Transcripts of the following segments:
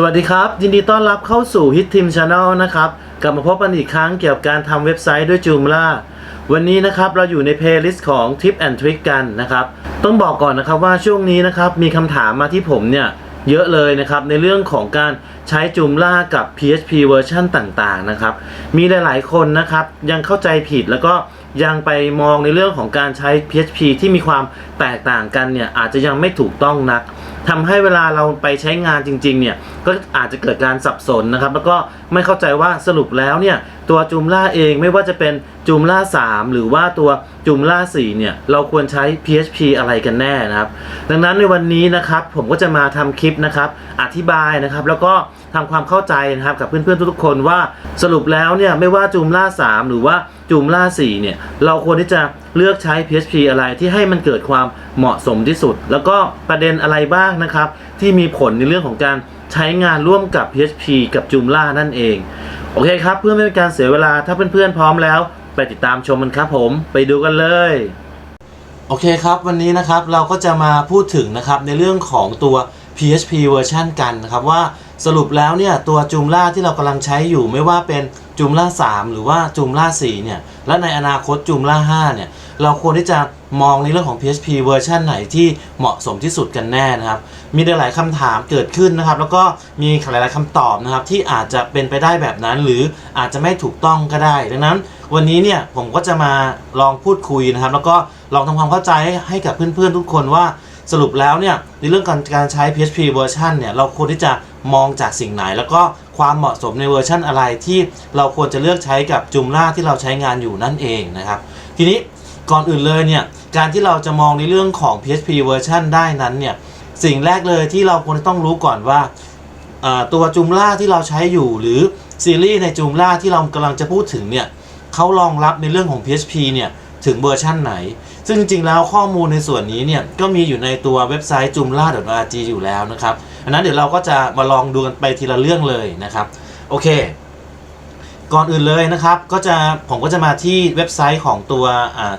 สวัสดีครับ ยินดีต้อนรับเข้าสู่ Hit Team Channel นะครับกลับมาพบกันอีกครั้งเกี่ยวกับการทำเว็บไซต์ด้วย Joomla วันนี้นะครับเราอยู่ในเพลย์ลิสต์ของ Tip and Trick กันนะครับ ต้องบอกก่อนนะครับว่าช่วงนี้นะครับมีคำถามมาที่ผมเนี่ยเยอะเลยนะครับในเรื่องของการใช้ Joomla กับ PHP เวอร์ชันต่างๆนะครับ มีหลายๆคนนะครับยังเข้าใจผิดแล้วก็ยังไปมองในเรื่องของการใช้ PHP ที่มีความแตกต่างกันเนี่ยอาจจะยังไม่ถูกต้องนัก ทำให้เวลาเราไปใช้งานจริงๆเนี่ยก็อาจจะเกิดการสับสนนะครับ แล้วก็ไม่เข้าใจว่าสรุปแล้วเนี่ยตัวจูมล่าเองไม่ว่าจะเป็น จูมล่า3 หรือว่าตัวจูมล่า4เนี่ยเราควรใช้ PHP อะไรกันแน่นะครับดังนั้นในวันนี้นะครับผมก็จะมาทำคลิปนะครับอธิบายนะครับแล้วก็ทำความเข้าใจนะครับกับเพื่อนๆทุกๆคนว่าสรุปแล้วเนี่ยไม่ว่าจูมล่า3 หรือว่าจูมล่า4เนี่ยเราควรที่จะเลือกใช้ PHP อะไรที่ให้มันเกิดความเหมาะสมที่สุด แล้วก็ประเด็นอะไรบ้างนะครับที่มีผลในเรื่องของการ ใช้งานร่วมกับ PHP กับ Joomla นั่นเอง โอเคครับ เพื่อไม่เป็นการเสียเวลาถ้าเพื่อนๆพร้อมแล้ว ไปติดตามชมกันครับผมไปดูกันเลย โอเคครับ วันนี้นะครับเราก็จะมาพูดถึงนะครับในเรื่องของตัว PHP เวอร์ชันกันนะครับว่าสรุปแล้วเนี่ยตัว Joomla ที่เรากำลังใช้อยู่ไม่ว่าเป็น Joomla 3หรือว่า Joomla 4เนี่ยและในอนาคต Joomla 5เนี่ยเราควรที่จะมองในเรื่องของ PHP เวอร์ชันไหนที่เหมาะสมที่สุดกันแน่นะครับ มีหลายๆคำถามเกิดขึ้นนะครับ แล้วก็มีหลายๆคำตอบนะครับที่อาจจะเป็นไปได้แบบนั้น หรืออาจจะไม่ถูกต้องก็ได้ ดังนั้น วันนี้เนี่ยผมก็จะมาลองพูดคุยนะครับ แล้วก็ลองทำความเข้าใจให้กับเพื่อนๆทุกคนว่า สรุปแล้วเนี่ยในเรื่องการการใช้ PHP เวอร์ชันเนี่ยเราควรที่จะมองจากสิ่งไหน แล้วก็ความเหมาะสมในเวอร์ชันอะไรที่เราควรจะเลือกใช้กับจุมล่าที่เราใช้งานอยู่นั่นเองนะครับ ทีนี้ก่อนอื่นเลยเนี่ยการที่เราจะมองในเรื่องของ PHP เวอร์ชันได้นั้นเนี่ยสิ่งแรกเลยที่เราควรจะต้องรู้ก่อนว่าตัวจูมล่าที่เราใช้อยู่หรือซีรีส์ในจูมล่าที่เรากำลังจะพูดถึงเนี่ยเขารองรับในเรื่องของ PHP เนี่ยถึงเวอร์ชั่นไหน ซึ่งจริงๆแล้วข้อมูลในส่วนนี้เนี่ยก็มีอยู่ในตัวเว็บไซต์ joomla.org อยู่แล้วนะครับอันนั้นเดี๋ยวเราก็จะมาลองดูกันไปทีละเรื่องเลยนะครับโอเค ก่อนอื่นเลยนะครับก็จะผมก็จะมาที่เว็บไซต์ของตัว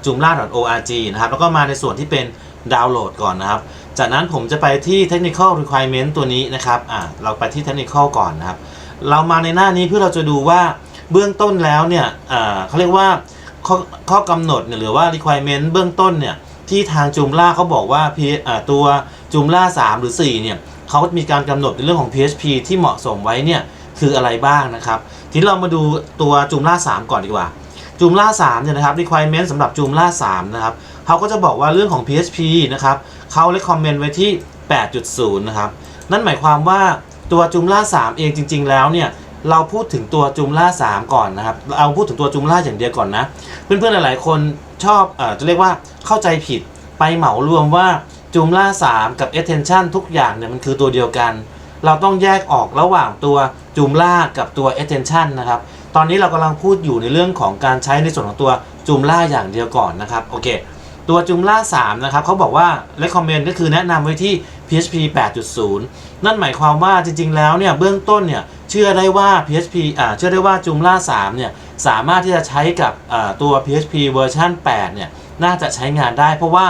joomla.org นะครับแล้วก็มาในส่วนที่เป็นดาวน์โหลดก่อนนะครับ จากนั้นผมจะไปที่ technical requirement ตัวนี้นะครับอ่าเราไปที่ technical ก่อนนะครับ เรามาในหน้านี้เพื่อเราจะดูว่าเบื้องต้นแล้วเนี่ยอ่าเขาเรียกว่า ข้อข้อกำหนดเนี่ยหรือว่า requirement เบื้องต้นเนี่ยที่ทางจูมล่าเขาบอกว่า P อ่าตัวจูมล่า3หรือ 4 เนี่ยเขามีการกำหนดในเรื่องของ PHP ที่เหมาะสมไว้เนี่ยคืออะไรบ้างนะครับ ทีนี้เรามาดูตัวจูมล่า3 ก่อนดีกว่าจูมล่า3เนี่ยนะครับ requirement สำหรับจูมล่า3นะครับเขาก็จะบอกว่าเรื่องของ PHP นะครับเขา recommend ไว้ที่ 8.0 นะครับ นั่นหมายความว่าตัวจูมล่า3เองจริง ๆ แล้วเนี่ย เราพูดถึงตัวจูมล่า 3 ก่อนนะครับ เอาพูดถึงตัวจูมล่าอย่างเดียวก่อนนะ เพื่อนๆหลายๆคนชอบอจะเรียกว่าเข้าใจผิดไปเหมารวมว่าจูมล่า 3 กับ attention ทุกอย่างเนี่ยมันคือตัวเดียวกัน เราต้องแยกออกระหว่างตัวจูมล่ากับตัว attention นะครับ ตอนนี้เรากำลังพูดอยู่ในเรื่องของการใช้ในส่วนของตัวจูมล่าอย่างเดียวก่อนนะครับ โอเค ตัวจูมล่า 3 นะครับเขาบอกว่า recommend ก็คือแนะนำไว้ที่ PHP 8.0 นั่นหมายความว่าจริงๆ แล้วเนี่ยเบื้องต้นเนี่ย เชื่อได้ว่า PHP อ่าเชื่อได้ว่าจูมล่า3เนี่ยสามารถที่จะใช้กับตัว PHP เวอร์ชัน8เนี่ยน่าจะใช้งานได้ เพราะว่า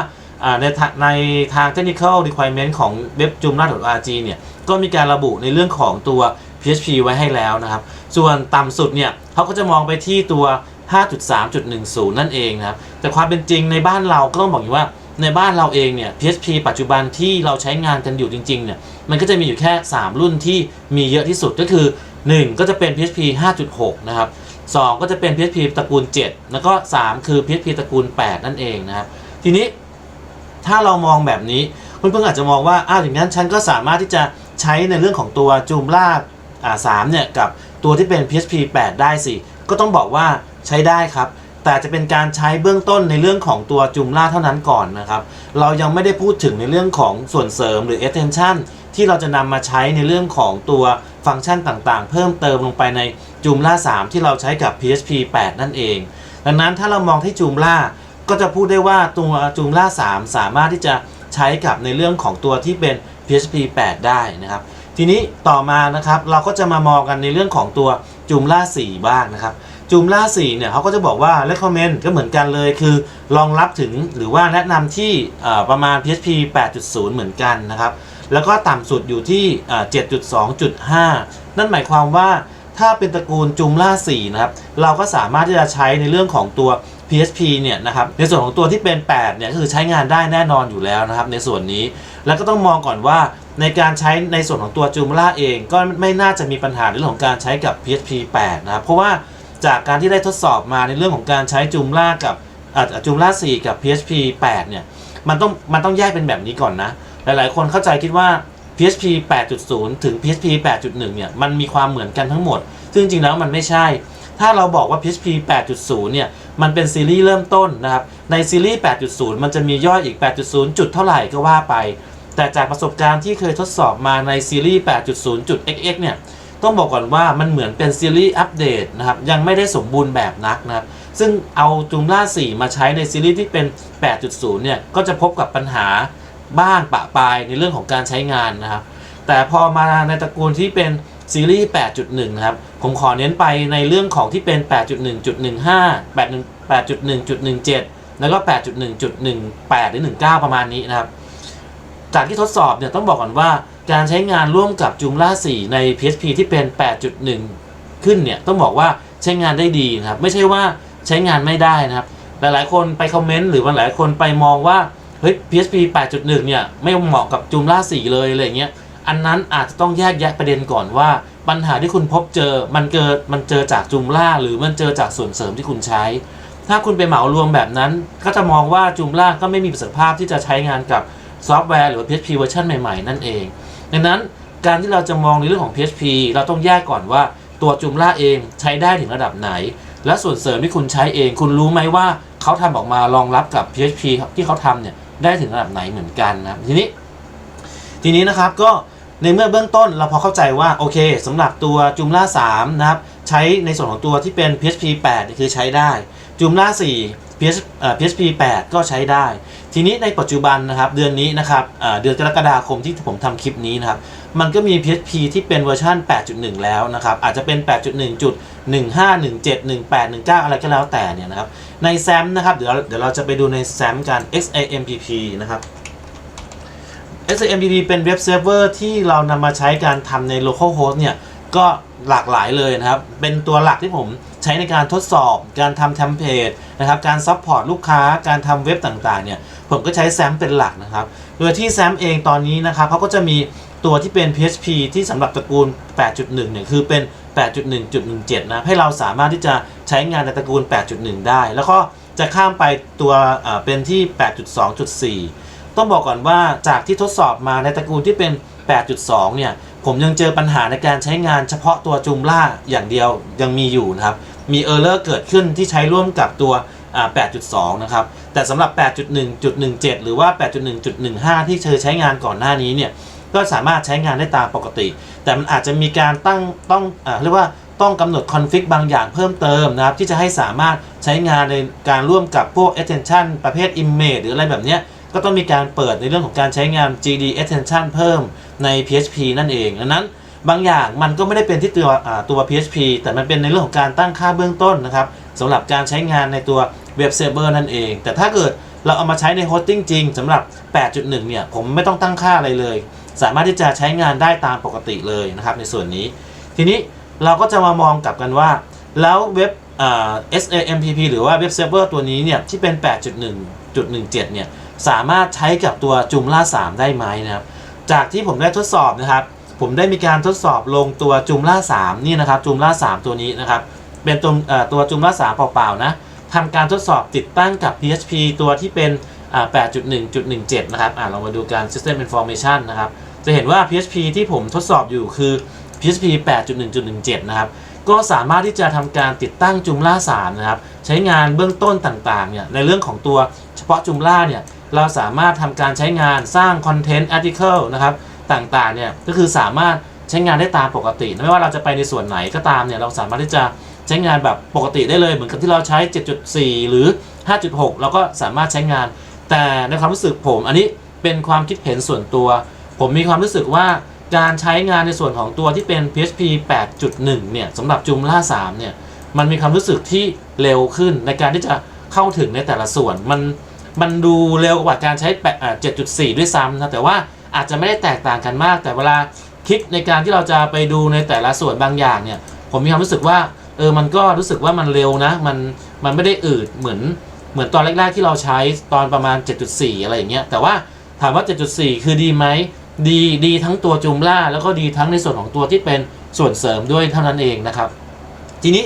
ในทางในทาง technical requirement ของเว็บ joomla.org เนี่ยก็มีการระบุในเรื่องของตัว PHP ไว้ให้แล้วนะครับ ส่วนต่ำสุดเนี่ยเขาก็จะมองไปที่ตัว 5.3.10 นั่นเองนะครับ แต่ความเป็นจริงในบ้านเราก็ต้องบอกอย่ว่า ในบ้านเราเองเนี่ย PHP ปัจจุบันที่เราใช้งานกันอยู่จริงๆเนี่ยมันก็จะมีอยู่แค่ 3 รุ่นที่มีเยอะที่สุดก็คือ 1 ก็จะเป็น PHP 5.6 นะครับ 2 ก็จะเป็น PHP ตระกูล 7 แล้วก็ 3 คือ PHP ตระกูล 8 นั่นเองนะครับทีนี้ถ้าเรามองแบบนี้เพื่อนๆอาจจะมองว่าอ้าวอย่างนั้นฉันก็สามารถที่จะใช้ในเรื่องของตัว Joomla อ่า3เนี่ยกับตัวที่เป็น PHP 8 ได้สิก็ต้องบอกว่าใช้ได้ครับ แต่จะเป็นการใช้เบื้องต้นในเรื่องของตัว Joomla เท่านั้นก่อนนะครับ เรายังไม่ได้พูดถึงในเรื่องของส่วนเสริมหรือ extension ที่เราจะนำมาใช้ในเรื่องของตัวฟังก์ชันต่างๆ เพิ่มเติมลงไปใน Joomla 3ที่เราใช้กับ PHP 8 นั่นเอง ดังนั้นถ้าเรามองที่ Joomla ก็จะพูดได้ว่าตัว Joomla 3สามารถที่จะใช้กับในเรื่องของตัวที่เป็น PHP 8 ได้นะครับ ทีนี้ต่อมานะครับเราก็จะมามองกันในเรื่องของตัว Joomla 4บ้างนะครับ Joomla 4เนี่ยเขาก็จะบอกว่า recommend ก็เหมือนกันเลยคือรองรับถึงหรือว่าแนะนำที่ประมาณ PHP 8.0 เหมือนกันนะครับ แล้วก็ต่ำสุดอยู่ที่อ่า7.2.5 นั่นหมายความว่าถ้าเป็นตระกูลจุมล่า4นะครับ เราก็สามารถที่จะใช้ในเรื่องของตัว PHP เนี่ยนะครับ ในส่วนของตัวที่เป็น 8 เนี่ยก็คือใช้งานได้แน่นอนอยู่แล้วนะครับ ในส่วนนี้ แล้วก็ต้องมองก่อนว่าในการใช้ในส่วนของตัว Joomla เอง ก็ไม่น่าจะมีปัญหาเรื่องของการใช้กับ PHP 8 นะครับ เพราะว่า จากการที่ได้ทดสอบมาในเรื่องของการใช้ Joomla กับอ่า Joomla 4กับ PHP 8 เนี่ย มันต้องมันต้องแยกเป็นแบบนี้ก่อนนะ หลายๆ คนเข้าใจคิดว่า PHP 8.0 ถึง PHP 8.1 เนี่ย มันมีความเหมือนกันทั้งหมด ซึ่งจริงๆแล้วมันไม่ใช่ ถ้าเราบอกว่า PHP 8.0 เนี่ย มันเป็นซีรีส์เริ่มต้นนะครับ ในซีรีส์ 8.0 มันจะมีย่อยอีก 8.0 จุดเท่าไหร่ก็ว่าไป แต่จากประสบการณ์ที่เคยทดสอบมาในซีรีส์ 8.0.xx เนี่ย ต้องบอกก่อนว่ามันเหมือนเป็นซีรีส์อัปเดตนะครับ ยังไม่ได้สมบูรณ์แบบนักนะครับ ซึ่งเอาจูมล่า4 มาใช้ในซีรีส์ที่เป็น 8.0 เนี่ย ก็จะพบกับปัญหาบ้างปะปายในเรื่องของการใช้งานนะครับ แต่พอมาในตระกูลที่เป็นซีรีส์ 8.1 นะครับ ผมขอเน้นไปในเรื่องของที่เป็น 8.1.15 8.1.17 แล้วก็ 8.1.18 หรือ 19 ประมาณนี้นะครับ จากที่ทดสอบเนี่ยต้องบอกก่อนว่า การใช้งานร่วมกับ Joomla 4ใน PHP ที่เป็น 8.1 ขึ้นเนี่ยต้องบอกว่าใช้งานได้ดีนะครับ ไม่ใช่ว่าใช้งานไม่ได้นะครับ หลายๆ คนไปคอมเมนต์หรือว่าหลายคนไปมองว่าเฮ้ย PHP 8.1 เนี่ยไม่เหมาะกับ Joomla 4เลยอะไรเงี้ยอันนั้นอาจจะต้องแยกแยะประเด็นก่อนว่าปัญหาที่คุณพบเจอมันเกิดมันเจอจาก Joomla หรือมันเจอจากส่วนเสริมที่คุณใช้ ถ้าคุณไปเหมารวมแบบนั้น ก็จะมองว่า Joomla ก็ไม่มีประสิทธิภาพที่จะใช้งานกับซอฟต์แวร์หรือ PHP เวอร์ชันใหม่ๆ นั่นเอง ดังนั้นการที่เราจะมองในเรื่องของ PHP เราต้องแยกก่อนว่าตัว Joomla เองใช้ได้ถึงระดับไหน และส่วนเสริมที่คุณใช้เอง คุณรู้ไหมว่าเขาทำออกมารองรับกับ PHP ที่เขาทำเนี่ยได้ถึงระดับไหนเหมือนกันนะครับทีนี้ ทีนี้นะครับก็ในเมื่อเบื้องต้นเราพอเข้าใจว่าโอเคสำหรับตัว Joomla 3นะครับใช้ในส่วนของตัวที่เป็น PHP 8 คือใช้ได้ Joomla 4 PS เอ่อ PHP 8 ก็ใช้ได้ ทีนี้ในปัจจุบันนะครับเดือนนี้นะครับเอ่อเดือนกรกฎาคมที่ผมทำคลิปนี้นะครับ มันก็มี PHP ที่เป็นเวอร์ชัน8.1 แล้วนะครับ อาจจะเป็น 8.1.15 17 18 19 อะไรก็แล้วแต่เนี่ยนะครับ ใน SAM นะครับ เดี๋ยวเดี๋ยวเราจะไปดูใน SAM กัน XAMPP นะครับ XAMPP เป็นเว็บเซิร์ฟเวอร์ที่เรานำมาใช้การทำใน local host เนี่ย ก็หลากหลายเลยนะครับ เป็นตัวหลักที่ผม ใช้ในการทดสอบการทำเทมเพลตนะครับการซัพพอร์ตลูกค้าการทำเว็บต่างๆเนี่ยผมก็ใช้ SAM เป็นหลักนะครับ โดยที่ SAM เองตอนนี้นะครับเขาก็จะมีตัวที่เป็น PHP ที่สำหรับตระกูล 8.1 เนี่ยคือเป็น 8.1.17 นะให้เราสามารถที่จะใช้งานในตระกูล 8.1 ได้ แล้วก็จะข้ามไปตัวเป็นที่ 8.2.4 ต้องบอกก่อนว่าจากที่ทดสอบมาในตระกูลที่เป็น 8.2 เนี่ย ผมยังเจอปัญหาในการใช้งานเฉพาะตัวจูมล่าอย่างเดียวยังมีอยู่นะครับ มีเออร์เลอร์เกิดขึ้นที่ใช้ร่วมกับตัว 8.2 นะครับ แต่สำหรับ 8.1.17 หรือว่า 8.1.15 ที่เธอใช้งานก่อนหน้านี้เนี่ย ก็สามารถใช้งานได้ตามปกติ แต่มันอาจจะมีการตั้งต้องอเรียกว่าต้องกำหนดคอนฟิกบางอย่างเพิ่มเติมนะครับ ที่จะให้สามารถใช้งานในการร่วมกับพวก attention ประเภท image หรืออะไรแบบเนี้ย ก็ต้องมีการเปิดในเรื่องของการใช้งาน GD attention เพิ่มใน PHP นั่นเองดังนั้นบางอย่างมันก็ไม่ได้เป็นที่ตัวตัว PHP แต่มันเป็นในเรื่องของการตั้งค่าเบื้องต้นนะครับสำหรับการใช้งานในตัว Web Server นั่นเอง แต่ถ้าเกิดเราเอามาใช้ใน Hosting จริงสำหรับ 8.1 เนี่ย ผมไม่ต้องตั้งค่าอะไรเลย สามารถที่จะใช้งานได้ตามปกติเลยนะครับในส่วนนี้ ทีนี้เราก็จะมามองกลับกันว่า แล้วเว็บ SAMPP หรือว่าเว็บเซิร์ฟเวอร์ตัวนี้เนี่ยที่เป็น 8.1.17 เนี่ย สามารถใช้กับตัว Joomla 3ได้ไหมนะครับ จากที่ผมได้ทดสอบนะครับ ผมได้มีการทดสอบลงตัว Joomla 3นี่นะครับ Joomla 3ตัวนี้นะครับ เป็นตัวตัว Joomla 3เปล่าๆนะทำการทดสอบติดตั้งกับ PHP ตัวที่เป็นอ่า8.1.17 นะครับอ่าเรามาดูการ System Information นะครับ จะเห็นว่า PHP ที่ผมทดสอบอยู่คือ PHP 8.1.17 นะครับ ก็สามารถที่จะทำการติดตั้ง Joomla 3นะครับ ใช้งานเบื้องต้นต่างๆ เนี่ย ในเรื่องของตัวเฉพาะ Joomla เนี่ย เราสามารถทำการใช้งานสร้างคอนเทนต์ article นะครับต่างๆเนี่ยก็คือสามารถใช้งานได้ตามปกติ ไม่ว่าเราจะไปในส่วนไหนก็ตามเนี่ยเราสามารถที่จะใช้งานแบบปกติได้เลย เหมือนกับที่เราใช้ 7.4 หรือ 5.6 เราก็สามารถใช้งาน แต่ในความรู้สึกผมอันนี้เป็นความคิดเห็นส่วนตัว ผมมีความรู้สึกว่าการใช้งานในส่วนของตัวที่เป็น PHP 8.1 เนี่ยสำหรับ Joomla 3 เนี่ย มันมีความรู้สึกที่เร็วขึ้นในการที่จะเข้าถึงในแต่ละส่วนมัน มันดูเร็วกว่าการใช้7.4ด้วยซ้ำนะแต่ว่าอาจจะไม่ได้แตกต่างกันมาก แต่เวลาคลิกในการที่เราจะไปดูในแต่ละส่วนบางอย่างเนี่ย ผมมีความรู้สึกว่าเออมันก็รู้สึกว่ามันเร็วนะ มันมันไม่ได้อืดเหมือนเหมือนตอนแรกๆที่เราใช้ตอนประมาณ 7.4 อะไรอย่างเงี้ยแต่ว่าถามว่า 7.4 คือดีไหมดีดีทั้งตัวจูมล่าแล้วก็ดีทั้งในส่วนของตัวที่เป็นส่วนเสริมด้วยเท่านั้นเองนะครับ ทีนี้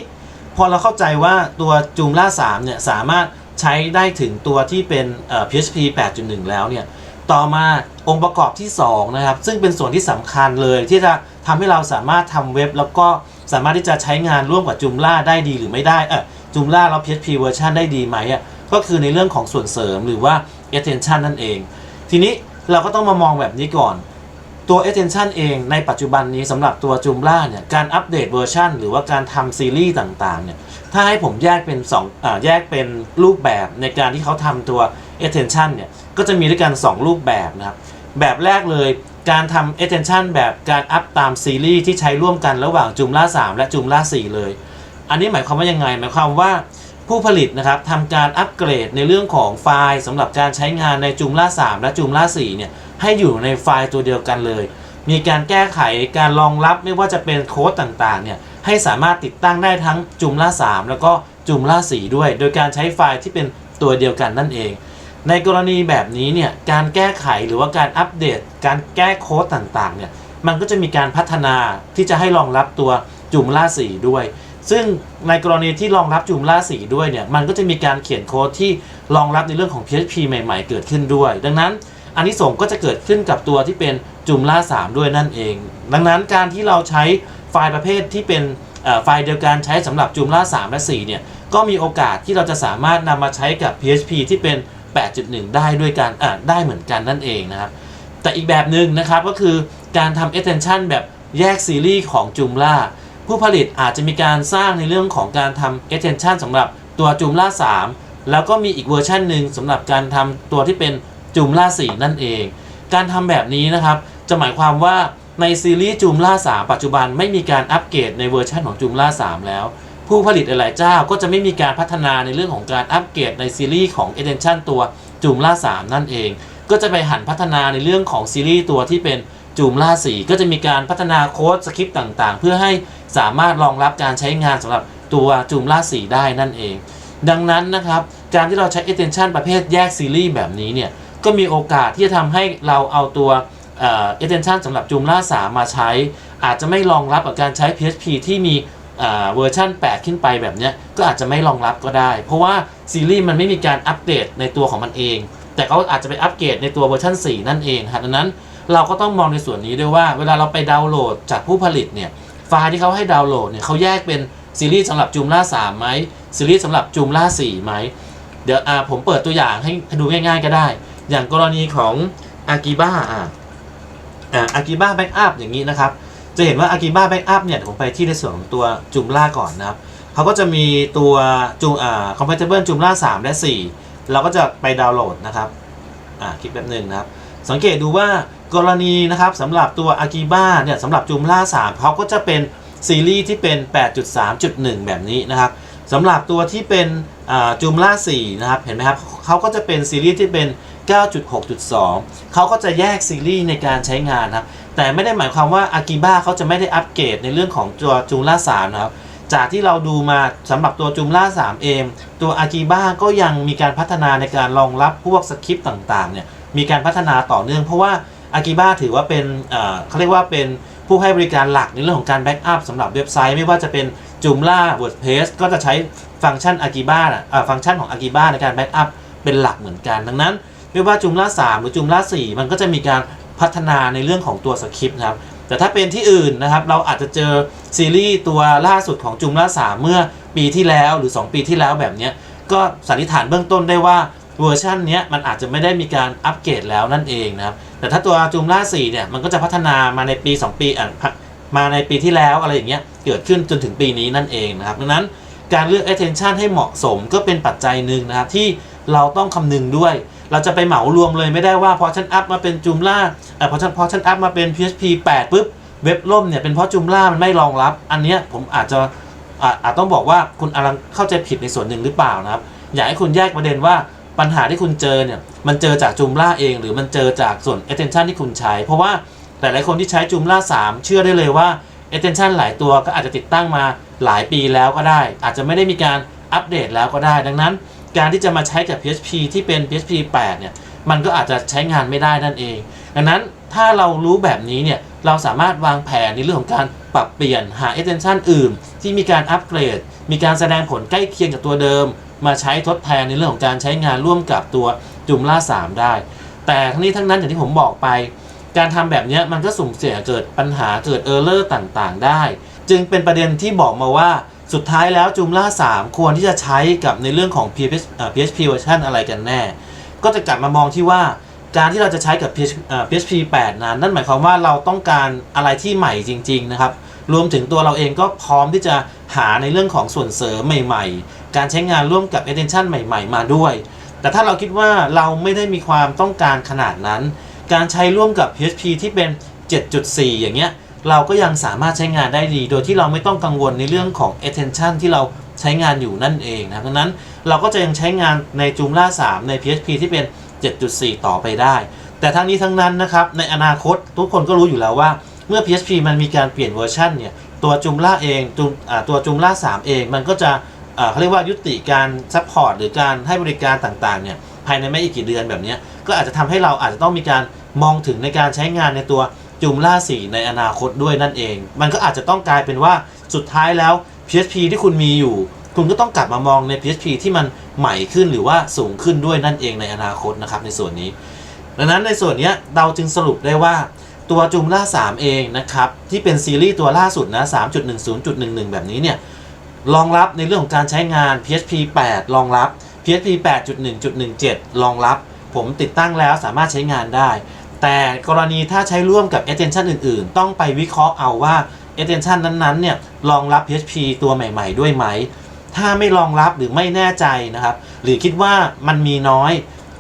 พอเราเข้าใจว่าตัวจูมล่า3เนี่ยสามารถ ใช้ได้ถึงตัวที่เป็น PHP 8.1 แล้วเนี่ย ต่อมาองค์ประกอบที่ 2 นะครับ ซึ่งเป็นส่วนที่สำคัญเลยที่จะทำให้เราสามารถทำเว็บ แล้วก็สามารถที่จะใช้งานร่วมกับจูมล่าได้ดีหรือไม่ได้เออจูมล่าแล้ว PHP เวอร์ชันได้ดีไหมอะก็คือในเรื่องของส่วนเสริมหรือว่า attention นั่นเอง ทีนี้เราก็ต้องมามองแบบนี้ก่อน ตัว attention เองในปัจจุบันนี้สำหรับตัวจูมล่าเนี่ยการอัปเดตเวอร์ชันหรือว่าการทำซีรีส์ต่างๆเนี่ยถ้าให้ผมแยกเป็น2อ่าแยกเป็นรูปแบบในการที่เขาทำตัว attention เนี่ยก็จะมีด้วยกัน 2 รูปแบบนะครับ แบบแรกเลยการทำ attention แบบการอัพตามซีรีส์ที่ใช้ร่วมกันระหว่างจูมล่า3และจูมล่า4เลย อันนี้หมายความว่ายังไง หมายความว่า ผู้ผลิตนะครับทำการอัปเกรดในเรื่องของไฟล์สำหรับการใช้งานในจูมล่า3และจูมล่า4เนี่ยให้อยู่ในไฟล์ตัวเดียวกันเลย มีการแก้ไขการรองรับไม่ว่าจะเป็นโค้ดต่างๆเนี่ยให้สามารถติดตั้งได้ทั้งจูมล่า3แล้วก็จูมล่า4ด้วย โดยการใช้ไฟล์ที่เป็นตัวเดียวกันนั่นเอง ในกรณีแบบนี้เนี่ยการแก้ไขหรือว่าการอัปเดต การแก้โค้ดต่างๆเนี่ยมันก็จะมีการพัฒนาที่จะให้รองรับตัวจุมล่าสีด้วย ซึ่งในกรณีที่รองรับจุมล่าสีด้วยเนี่ยมันก็จะมีการเขียนโค้ดที่รองรับในเรื่องของ PHP ใหม่ ๆ เกิดขึ้นด้วย ดังนั้นอันนี้ส่งก็จะเกิดขึ้นกับตัวที่เป็นจุมล่า3ด้วยนั่นเอง ดังนั้นการที่เราใช้ไฟล์ประเภทที่เป็นไฟล์เดียวกันใช้สำหรับจุมล่า3และ4เนี่ยก็มีโอกาสที่เราจะสามารถนำมาใช้กับ PHP ที่เป็น 8.1 ได้ด้วยกันอ่าได้เหมือนกันนั่นเองนะครับ แต่อีกแบบหนึ่งนะครับก็คือการทำ extension แบบแยกซีรีส์ของ Joomla ผู้ผลิตอาจจะมีการสร้างในเรื่องของการทำ extension สำหรับตัว Joomla 3แล้วก็มีอีกเวอร์ชันหนึ่งสำหรับการทำตัวที่เป็น Joomla 4นั่นเอง การทำแบบนี้นะครับ จะหมายความว่าในซีรีส์ Joomla 3ปัจจุบันไม่มีการอัปเกรดในเวอร์ชันของ Joomla 3แล้ว ผู้ผลิตหลายๆเจ้าก็จะไม่มีการพัฒนาในเรื่องของการอัปเกรดในซีรีส์ของ extension ตัว Joomla 3นั่นเอง ก็จะไปหันพัฒนาในเรื่องของซีรีส์ตัวที่เป็น จูมล่าสีก็จะมีการพัฒนาโค้ดสคริปต์ต่างๆ เพื่อให้สามารถรองรับการใช้งานสำหรับตัวจูมล่าสีได้นั่นเอง ดังนั้นนะครับ การที่เราใช้ extension ประเภทแยกซีรีส์แบบนี้เนี่ยก็มีโอกาสที่จะทำให้เราเอาตัวเอ extension สำหรับจูมล่า3มาใช้ อาจจะไม่รองรับกับการใช้ PHP ที่มีเวอร์ชัน8 ขึ้นไปแบบนี้ก็อาจจะไม่รองรับก็ได้ เพราะว่าซีรีส์มันไม่มีการอัปเดตในตัวของมันเอง แต่เขาอาจจะไปอัปเกรดในตัวเวอร์ชัน4 นั่นเองดังนั้น เราก็ต้องมองในส่วนนี้ด้วยว่า เวลาเราไปดาวน์โหลดจากผู้ผลิตเนี่ยไฟล์ที่เขาให้ดาวน์โหลดเนี่ยเขาแยกเป็นซีรีส์สำหรับจูมล่า3ไหมซีรีส์สำหรับจูมล่า4ไหมเดี๋ยวอ่าผมเปิดตัวอย่างให้ดูง่ายๆก็ได้ อย่างกรณีของอากิบ้าอ่าอากิบ้าแบ็กอัพอย่างนี้นะครับ จะเห็นว่าอากิบ้าแบ็กอัพเนี่ยผมไปที่ในส่วนของตัวจูมล่าก่อนนะครับเขาก็จะมีตัวจูอ่า compatible จูมล่า3และ4เราก็จะไปดาวน์โหลดนะครับอ่าคลิปแบบหนึ่งนะครับ สังเกตดูว่า กรณีนะครับสำหรับตัว a g i b a เนี่ยสำหรับจูมล่า3เขาก็จะเป็นซีรีส์ที่เป็น 8.3.1 แบบนี้นะครับสำหรับตัวที่เป็นจูมล่า4นะครับเห็นไหมครับเขาก็จะเป็นซีรีส์ที่เป็น 9.6.2 เขาก็จะแยกซีรีส์ในการใช้งานครับแต่ไม่ได้หมายความว่า a g i b a เขาจะไม่ได้อัปเกรดในเรื่องของตัวจูมล่า3นะครับจากที่เราดูมาสำหรับตัวจุมล่า3เองตัวอากิบ้าก็ยังมีการพัฒนาในการรองรับพวกสคริปต์ต่างๆเนี่ยมีการพัฒนาต่อเนื่องเพราะว่า อากิบ้าถือว่าเป็นเขาเรียกว่าเป็นผู้ให้บริการหลักในเรื่องของการแบ็กอัพสำหรับเว็บไซต์ ไม่ว่าจะเป็นจุมล่า WordPress ก็จะใช้ฟังก์ชันอากิบ้าฟังก์ชันของอากิบ้าในการแบ็กอัพเป็นหลักเหมือนกัน ดังนั้นไม่ว่าจุมล่า3หรือจุมล่า4มันก็จะมีการพัฒนาในเรื่องของตัวสคริปต์นะครับแต่ถ้าเป็นที่อื่นนะครับเราอาจจะเจอซีรีส์ตัวล่าสุดของจุมล่าสามเมื่อปีที่แล้วหรือ 2 ปีที่แล้วแบบนี้ก็สันนิษฐานเบื้องต้นได้ว่า เวอร์ชันนี้มันอาจจะไม่ได้มีการอัปเกรดแล้วนั่นเองนะครับ แต่ถ้าตัวจุมล่า4เนี่ยมันก็จะพัฒนามาในปี 2 ปีอะมาในปีที่แล้วอะไรอย่างเงี้ยเกิดขึ้นจนถึงปีนี้นั่นเองนะครับดังนั้นการเลือก attention ให้เหมาะสมก็เป็นปัจจัยหนึ่งนะครับที่เราต้องคำนึงด้วย เราจะไปเหมารวมเลยไม่ได้ว่าพอฉันอัพมาเป็นจุมล่าเอ่อพอฉันพอฉันอัพมาเป็น PHP 8ปุ๊บเว็บล่มเนี่ยเป็นเพราะจุมล่ามันไม่รองรับ อันเนี้ยผมอาจจะอาจต้องบอกว่าคุณอาจเข้าใจผิดในส่วนหนึ่งหรือเปล่านะครับ อยากให้คุณแยกประเด็นว่า ปัญหาที่คุณเจอเนี่ยมันเจอจากจูมล่าเอง หรือมันเจอจากส่วน attention ที่คุณใช้ เพราะว่าแต่หลายคนที่ใช้จูมล่า3 เชื่อได้เลยว่า attention หลายตัวก็อาจจะติดตั้งมาหลายปีแล้วก็ได้ อาจจะไม่ได้มีการอัปเดตแล้วก็ได้ ดังนั้น การที่จะมาใช้กับ PHP ที่เป็น PHP 8 เนี่ยมันก็อาจจะใช้งานไม่ได้นั่นเอง ดังนั้นถ้าเรารู้แบบนี้เนี่ยเราสามารถวางแผนในเรื่องของการปรับเปลี่ยนหา extension อื่น ที่มีการอัปเกรด มีการแสดงผลใกล้เคียงกับตัวเดิม มาใช้ทดแทนในเรื่องของการใช้งานร่วมกับตัวจุมล่า3 ได้ แต่ทั้งนี้ทั้งนั้นอย่างที่ผมบอกไป การทำแบบนี้มันก็สุ่มเสี่ยงเกิดปัญหาเกิดเออร์เลอร์ต่างๆ ได้ จึงเป็นประเด็นที่บอกมาว่าสุดท้ายแล้วจุมล่า3 ควรที่จะใช้กับในเรื่องของ PHP เอ่อ PHP เวอร์ชันอะไรกันแน่ ก็จะกลับมามองที่ว่าการที่เราจะใช้กับ PHP เอ่อ PHP 8นั้น นั่นหมายความว่าเราต้องการอะไรที่ใหม่จริง ๆ นะครับ รวมถึงตัวเราเองก็พร้อมที่จะหาในเรื่องของส่วนเสริมใหม่ ๆ การใช้งานร่วมกับ extension ใหม่ ๆ มาด้วย แต่ถ้าเราคิดว่าเราไม่ได้มีความต้องการขนาดนั้น การใช้ร่วมกับ PHP ที่เป็น 7.4 อย่างเงี้ยเราก็ยังสามารถใช้งานได้ดี โดยที่เราไม่ต้องกังวลในเรื่องของ attention ที่เราใช้งานอยู่นั่นเองนะครับดังนั้นเราก็จะยังใช้งานใน Joomla 3 ใน PHP ที่เป็น 7.4 ต่อไปได้ แต่ทั้งนี้ทั้งนั้นนะครับ ในอนาคตทุกคนก็รู้อยู่แล้วว่า เมื่อ PHP มันมีการเปลี่ยนเวอร์ชันเนี่ยตัว Joomla เองจุมตัว Joomla 3เองมันก็จะเขาเรียกว่ายุติการซัพพอร์ตหรือการให้บริการต่างๆเนี่ยภายในไม่อีกกี่เดือนแบบนี้ก็อาจจะทำให้เราอาจจะต้องมีการมองถึงในการใช้งานในตัวจุมล่า4ในอนาคตด้วยนั่นเอง มันก็อาจจะต้องกลายเป็นว่าสุดท้ายแล้ว PHP ที่คุณมีอยู่ คุณก็ต้องกลับมามองใน PHP ที่มันใหม่ขึ้นหรือว่าสูงขึ้นด้วยนั่นเองในอนาคตนะครับในส่วนนี้ ดังนั้นในส่วนนี้เราจึงสรุปได้ว่า ตัวจุมล่า3เองนะครับ ที่เป็นซีรีส์ตัวล่าสุดนะ 3.10.11 แบบนี้เนี่ยรองรับในเรื่องของการใช้งาน PHP 8 รองรับ PHP 8.1.17 รองรับ ผมติดตั้งแล้วสามารถใช้งานได้ แต่กรณีถ้าใช้ร่วมกับ extension อื่น ๆ ต้องไปวิเคราะห์เอาว่า extension นั้น ๆ เนี่ยรองรับ PHP ตัวใหม่ ๆ ด้วยไหม ถ้าไม่รองรับหรือไม่แน่ใจนะครับ หรือคิดว่ามันมีน้อย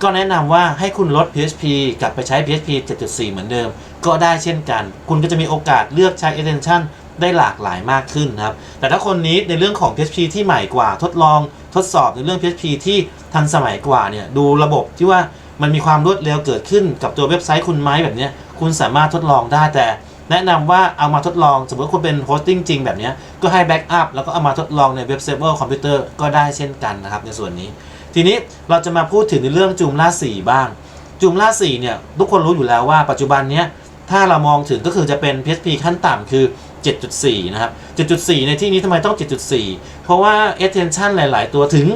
ก็แนะนำว่าให้คุณลด PHP กลับไปใช้ PHP 7.4 เหมือนเดิม ก็ได้เช่นกัน คุณก็จะมีโอกาสเลือกใช้ extension ได้หลากหลายมากขึ้นนะครับ แต่ถ้าคนนี้ในเรื่องของ PHP ที่ใหม่กว่าทดลองทดสอบในเรื่อง PHP ที่ทันสมัยกว่าเนี่ยดูระบบที่ว่ามันมีความรวดเร็วเกิดขึ้นกับตัวเว็บไซต์คุณไหมแบบนี้คุณสามารถทดลองได้แต่ แนะนำว่าเอามาทดลอง สมมติคุณเป็นโฮสติ้งจริงแบบนี้ก็ให้แบ็กอัพแล้วก็เอามาทดลองในเว็บเซิร์ฟเวอร์คอมพิวเตอร์ก็ได้เช่นกันนะครับในส่วนนี้ ทีนี้เราจะมาพูดถึงในเรื่องจูมล่า4บ้างจูมล่า4เนี่ยทุกคนรู้อยู่แล้วว่าปัจจุบันเนี้ย ถ้าเรามองถึงก็คือจะเป็น PHP ขั้นต่ำคือ 7.4 นะครับ 7.4 ในที่นี้ทำไมต้อง 7.4 เพราะว่า extension หลาย ๆ ตัวถึง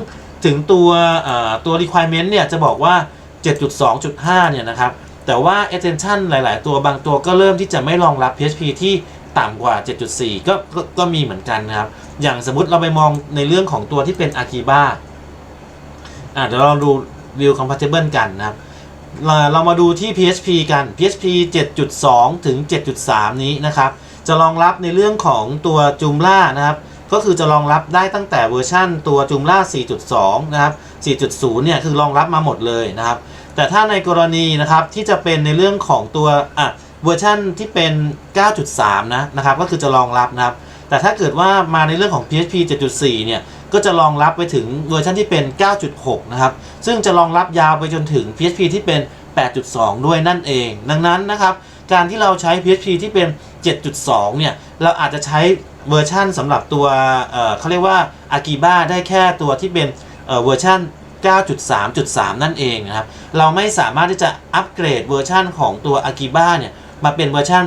ถึงตัวตัว requirement เนี่ยจะบอกว่า 7.2.5 เนี่ยนะครับ แต่ว่า extension หลาย ๆ ตัวบางตัวก็เริ่มที่จะไม่รองรับ PHP ที่ต่ำกว่า 7.4 ก็ก็ก็มีเหมือนกันนะครับ อย่างสมมติเราไปมองในเรื่องของตัวที่เป็น Akiba อะเดี๋ยวเราดู real compatible กันนะครับ เราเรามาดูที่ PHP กัน PHP 7.2 ถึง 7.3 นี้นะครับ จะรองรับในเรื่องของตัว Joomla นะครับ ก็คือจะรองรับได้ตั้งแต่เวอร์ชั่นตัว Joomla 4.2 นะครับ 4.0 เนี่ยคือรองรับมาหมดเลยนะครับ แต่ถ้าในกรณีนะครับที่จะเป็นในเรื่องของตัวอะเวอร์ชั่นที่เป็น 9.3 นะนะครับ ก็คือจะรองรับนะครับ แต่ถ้าเกิดว่ามาในเรื่องของ PHP 7.4 เนี่ย ก็จะรองรับไปถึงเวอร์ชันที่เป็น 9.6 นะครับ ซึ่งจะรองรับยาวไปจนถึง PHP ที่เป็น 8.2 ด้วยนั่นเอง ดังนั้นนะครับ การที่เราใช้ PHP ที่เป็น 7.2 เนี่ย เราอาจจะใช้เวอร์ชันสำหรับตัวเเขาเรียกว่า Akiba ได้แค่ตัวที่เป็นเเวอร์ชัน9.3.3 นั่นเองนะครับ เราไม่สามารถที่จะอัปเกรดเวอร์ชันของตัว Akiba เนี่ยมาเป็นเวอร์ชัน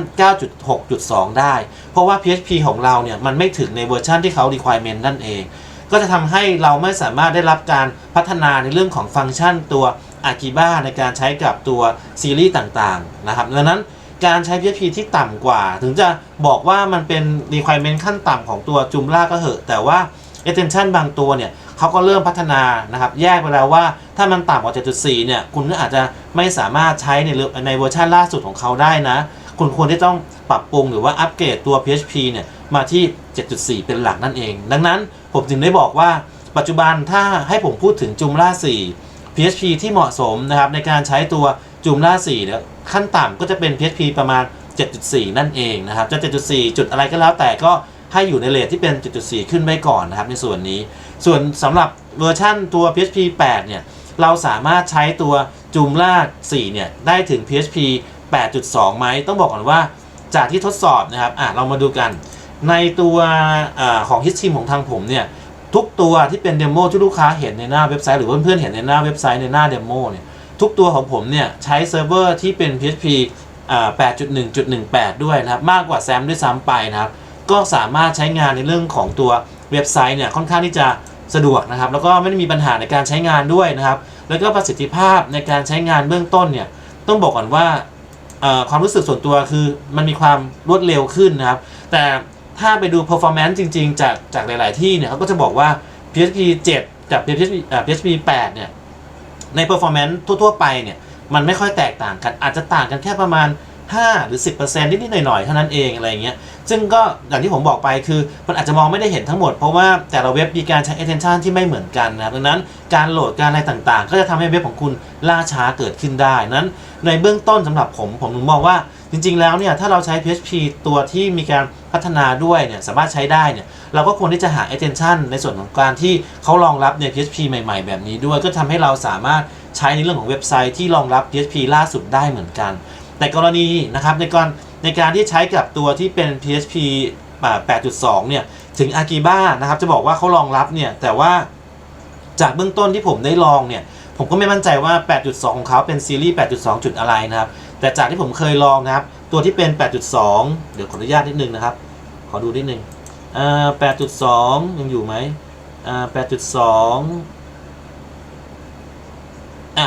9.6.2 ได้ เพราะว่า PHP ของเราเนี่ยมันไม่ถึงในเวอร์ชันที่เขา requirement นั่นเอง ก็จะทำให้เราไม่สามารถได้รับการพัฒนาในเรื่องของฟังก์ชันตัว Akiba ในการใช้กับตัวซีรีส์ต่างๆนะครับดังนั้นการใช้ PHP ที่ต่ำกว่า ถึงจะบอกว่ามันเป็น requirement ขั้นต่ำของตัว Joomla ก็เหอะ แต่ว่า extension บางตัวเนี่ยเขาก็เริ่มพัฒนานะครับแยกไปแล้วว่าถ้ามันต่ำกว่า 7.4 เนี่ย คุณก็อาจจะไม่สามารถใช้ในเรื่องในเวอร์ชันล่าสุดของเขาได้นะ คุณควรที่ต้องปรับปรุงหรือว่าอัปเกรดตัว PHP เนี่ย มาที่ 7.4 เป็นหลักนั่นเอง ดังนั้นผมจึงได้บอกว่าปัจจุบันถ้าให้ผมพูดถึง Joomla 4 PHP ที่เหมาะสมนะครับในการใช้ตัว Joomla 4เนี่ยขั้นต่ำก็จะเป็น PHP ประมาณ 7.4 นั่นเองนะครับจะ 7.4 จุดอะไรก็แล้วแต่ก็ให้อยู่ในเลทที่เป็น 7.4 ขึ้นไว้ก่อนนะครับในส่วนนี้ ส่วนสำหรับเวอร์ชั่นตัว PHP 8 เนี่ย เราสามารถใช้ตัว Joomla 4เนี่ย ได้ถึง PHP 8.2 ไหม ต้องบอกก่อนว่าจากที่ทดสอบนะครับ อะ เรามาดูกัน ในตัวอของ Hit Team ของทางผมเนี่ยทุกตัวที่เป็นเดโมที่ลูกค้าเห็นในหน้าเว็บไซต์หรือเพื่อนๆเห็นในหน้าเว็บไซต์ในหน้าเดโมเนี่ยทุกตัวของผมเนี่ยใช้เซิร์ฟเวอร์ที่เป็น PHP อ่า8.1.18 ด้วยนะครับ มากกว่าแซมด้วยซ้ำไปนะครับ ก็สามารถใช้งานในเรื่องของตัวเว็บไซต์เนี่ยค่อนข้างที่จะสะดวกนะครับ แล้วก็ไม่ได้มีปัญหาในการใช้งานด้วยนะครับ แล้วก็ประสิทธิภาพในการใช้งานเบื้องต้นเนี่ยต้องบอกก่อนว่าความรู้สึกส่วนตัวคือมันมีความรวดเร็วขึ้นนะครับ แต่ ถ้าไปดู performance จริง ๆ จากจากหลาย ๆ ที่เนี่ยเขาก็จะบอกว่า PHP 7 กับ PHP PHP 8 เนี่ย ใน performance ทั่ว ๆ ไปเนี่ย มันไม่ค่อยแตกต่างกัน อาจจะต่างกันแค่ประมาณ 5 หรือ 10%นิดๆหน่อยๆเท่านั้นเองอะไรเงี้ยซึ่งก็อย่างที่ผมบอกไปคือมันอาจจะมองไม่ได้เห็นทั้งหมด เพราะว่าแต่ละเว็บมีการใช้ attention ที่ไม่เหมือนกันนะครับดังนั้นการโหลดการอะไรต่างๆ ก็จะทำให้เว็บของคุณล่าช้าเกิดขึ้นได้นั้น ในเบื้องต้นสำหรับผมผมถึงมองว่าจริงๆ แล้วเนี่ยถ้าเราใช้ PHP ตัวที่มีการพัฒนาด้วยเนี่ยสามารถใช้ได้เนี่ยเราก็ควรที่จะหา attention ในส่วนของการที่เขารองรับใน PHP ใหม่ๆ แบบนี้ด้วย ก็ทำให้เราสามารถใช้ในเรื่องของเว็บไซต์ที่รองรับ PHP ล่าสุดได้เหมือนกัน แต่กรณีนะครับในการในการที่ใช้กับตัวที่เป็น PHP 8.2 เนี่ย ถึง Akiba นะครับ จะบอกว่าเขารองรับเนี่ย แต่ว่าจากเบื้องต้นที่ผมได้ลองเนี่ย ผมก็ไม่มั่นใจว่า 8.2 ของเขาเป็นซีรีส์ 8.2 จุดอะไรนะครับ แต่จากที่ผมเคยลองนะครับ ตัวที่เป็น 8.2 เดี๋ยวขออนุญาตนิดนึงนะครับ ขอดูนิดนึงอ่า8.2 ยังอยู่ไหมอ่า8.2อะ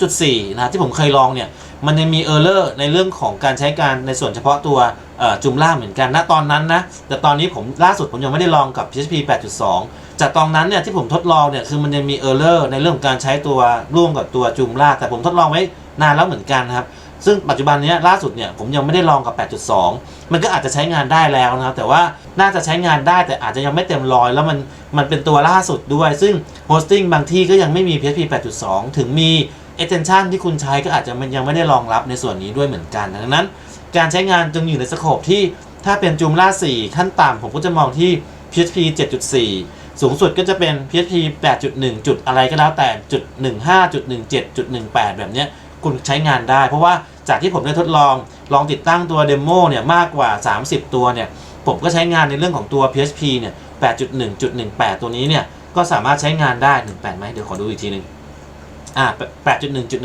8.2.4 นะที่ผมเคยลองเนี่ย มันยังมีเออร์เลอร์ในเรื่องของการใช้การในส่วนเฉพาะตัวจุมล่าเหมือนกันณตอนนั้นนะแต่ตอนนี้ผมล่าสุดผมยังไม่ได้ลองกับ PHP 8.2 จากตอนนั้นเนี่ยที่ผมทดลองเนี่ยคือมันยังมีเออร์เลอร์ในเรื่องของการใช้ตัวร่วมกับตัวจุมล่าแต่ผมทดลองไว้นานแล้วเหมือนกันครับซึ่งปัจจุบันนี้ล่าสุดเนี่ยผมยังไม่ได้ลองกับ 8.2 มันก็อาจจะใช้งานได้แล้วนะครับแต่ว่าน่าจะใช้งานได้แต่อาจจะยังไม่เต็มร้อยแล้วมันมันเป็นตัวล่าสุดด้วย ซึ่งโฮสติ้งบางที่ก็ยังไม่มี PHP 8.2 ถึงมี extension ที่คุณใช้ก็อาจจะมันยังไม่ได้รองรับในส่วนนี้ด้วยเหมือนกัน ดังนั้น การใช้งานจึงอยู่ในสโคปที่ถ้าเป็นจูมล่า4 ขั้นต่ำผมก็จะมองที่ PHP 7.4 สูงสุดก็จะเป็น PHP 8.1 จุดอะไรก็แล้วแต่จุด15จุด17จุด18 แบบนี้คุณใช้งานได้ เพราะว่าจากที่ผมได้ทดลองลองติดตั้งตัวเดโมเนี่ยมากกว่า 30 ตัวเนี่ยผมก็ใช้งานในเรื่องของตัว PHP เนี่ย8.1.18 ตัวนี้เนี่ยก็สามารถใช้งานได้ 18ไหมเดี๋ยวขอดูอีกทีหนึง อ่า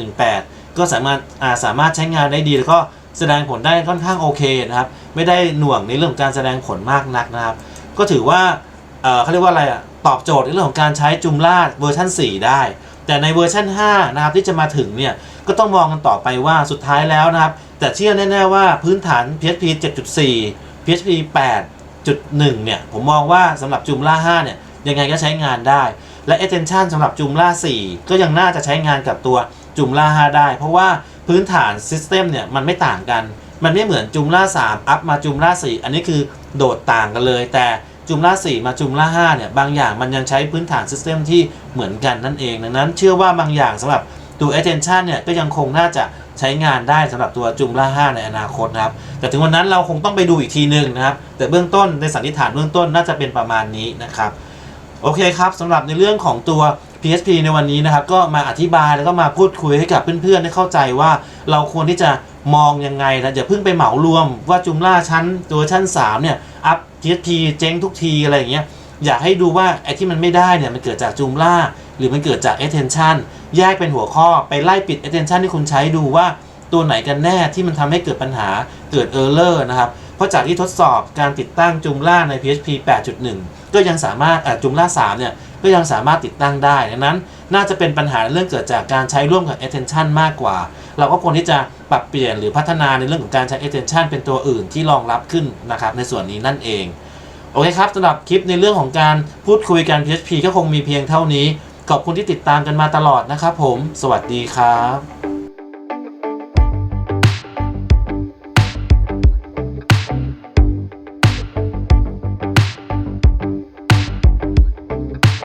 8.1.18 ก็สามารถอ่าสามารถใช้งานได้ดีแล้วก็แสดงผลได้ค่อนข้างโอเคนะครับ ไม่ได้หน่วงในเรื่องของการแสดงผลมากนักนะครับ ก็ถือว่าเเขาเรียกว่าอะไรอะตอบโจทย์ในเรื่องของการใช้จุมล่าเวอร์ชัน4 ได้ แต่ในเวอร์ชัน5นะครับที่จะมาถึงเนี่ยก็ต้องมองกันต่อไปว่าสุดท้ายแล้วนะครับ แต่เชื่อแน่ๆว่าพื้นฐาน PHP 7.4 PHP 8.1 เนี่ยผมมองว่าสำหรับจุมล่า5เนี่ยยังไงก็ใช้งานได้ และ extension สำหรับจุมล่า4ก็ยังน่าจะใช้งานกับตัวจุมล่า5ได้ เพราะว่าพื้นฐาน System เนี่ยมันไม่ต่างกัน มันไม่เหมือนจุมล่า3อัพมาจุมล่า4อันนี้คือโดดต่างกันเลย แต่จุมล่า4มาจุมล่า5เนี่ยบางอย่างมันยังใช้พื้นฐาน System ที่เหมือนกันนั่นเอง ดังนั้นเชื่อว่าบางอย่างสำหรับตัว extension เนี่ยก็ยังคงน่าจะใช้งานได้สำหรับตัวจุมล่า5ในอนาคตนะครับ แต่ถึงวันนั้นเราคงต้องไปดูอีกทีหนึ่งนะครับ แต่เบื้องต้นในสันนิษฐานเบื้องต้นน่าจะเป็นประมาณนี้นะครับ โอเคครับสำหรับในเรื่องของตัว PHP ในวันนี้นะครับ ก็มาอธิบายแล้วก็มาพูดคุยให้กับเพื่อนๆได้เข้าใจว่าเราควรที่จะมองยังไงนะอย่าเพิ่งไปเหมารวมว่าจุมล่าชั้นตัวชั้น 3 เนี่ย อัพ PHP เจ๊งทุกทีอะไรอย่างเงี้ยอยากให้ดูว่าไอ้ที่มันไม่ได้เนี่ยมันเกิดจากจุมล่าหรือมันเกิดจาก attention แยกเป็นหัวข้อไปไล่ปิด attention ที่คุณใช้ดูว่าตัวไหนกันแน่ที่มันทำให้เกิดปัญหาเกิด error นะครับ เพราะจากที่ทดสอบการติดตั้งจุมล่าใน PHP 8.1 ก็ยังสามารถจุมล่า3เนี่ยก็ยังสามารถติดตั้งได้ดังนั้น น่าจะเป็นปัญหาเรื่องเกิดจากการใช้ร่วมกับ attention มากกว่า เราก็ควรที่จะปรับเปลี่ยนหรือพัฒนาในเรื่องของการใช้ attention เป็นตัวอื่นที่รองรับขึ้นนะครับในส่วนนี้นั่นเองโอเคครับสำหรับคลิปในเรื่องของการพูดคุยกัน PHP ก็คงมีเพียงเท่านี้ ขอบคุณที่ติดตามกันมาตลอดนะครับผม สวัสดีครับ